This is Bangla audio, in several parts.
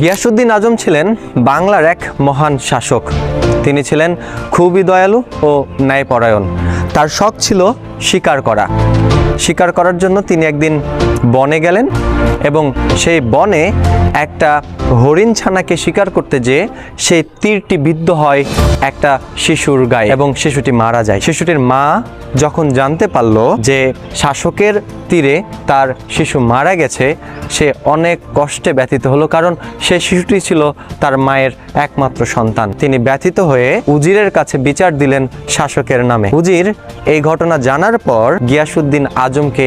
গিয়াসুদ্দিন আজম ছিলেন বাংলার এক মহান শাসক। তিনি ছিলেন খুবই দয়ালু ও ন্যায়পরায়ণ। তার শখ ছিল শিকার করা। শিকার করার জন্য তিনি একদিন বনে গেলেন এবং সেই বনে একটা হরিণ ছানাকে শিকার করতে যেয়ে সেই তীরটি বিদ্ধ হয় একটা শিশুর গায়ে এবং শিশুটি মারা যায়। শিশুটির মা যখন জানতে পারল যে শাসকের তীরে তার শিশু মারা গেছে, সে অনেক কষ্টে ব্যথিত হলো কারণ সে শিশুটি ছিল তার মায়ের একমাত্র সন্তান। তিনি ব্যথিত হয়ে উজিরের কাছে বিচার দিলেন শাসকের নামে। উজির এই ঘটনা জানার পর গিয়াসুদ্দিন আজমকে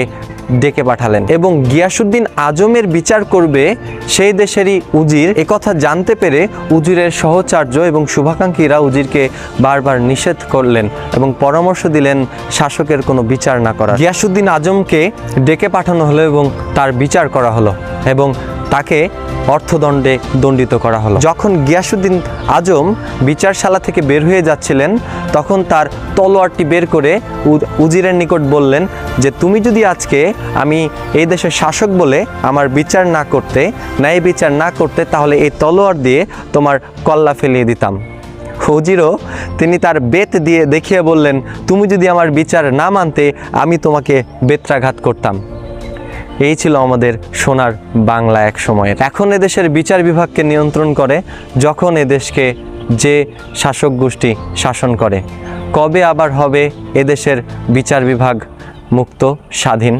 ডেকে পাঠালেন এবং গিয়াসুদ্দিন আজমের বিচার করবে সেই দেশেরই উজির। একথা জানতে পেরে উজিরের সহচার্য এবং শুভাকাঙ্ক্ষীরা উজিরকে বারবার নিষেধ করলেন এবং পরামর্শ দিলেন শাসকের কোনো বিচার না করা গিয়াসুদ্দিন আজমকে ডেকে পাঠানো হলো এবং তার বিচার করা হলো এবং তাকে অর্থদণ্ডে দণ্ডিত করা হলো। যখন গিয়াসুদ্দিন আজম বিচারশালা থেকে বের হয়ে যাচ্ছিলেন, তখন তার তলোয়ারটি বের করে উজিরের নিকট বললেন যে, তুমি যদি আজকে আমি এই দেশের শাসক বলে আমার বিচার না করতে, ন্যায় বিচার না করতে, তাহলে এই তলোয়ার দিয়ে তোমার কল্লা ফেলিয়ে দিতাম। ফৌজিরও তিনি তার বেত দিয়ে দেখিয়ে বললেন, তুমি যদি আমার বিচার না মানতে, আমি তোমাকে বেত্রাঘাত করতাম। এই ছিল আমাদের সোনার বাংলা এক সময়ের। এখন এদেশের বিচার বিভাগকে নিয়ন্ত্রণ করে যখন এদেশকে যে শাসক গোষ্ঠী শাসন করে, কবে আবার হবে এদেশের বিচার বিভাগ মুক্ত, স্বাধীন?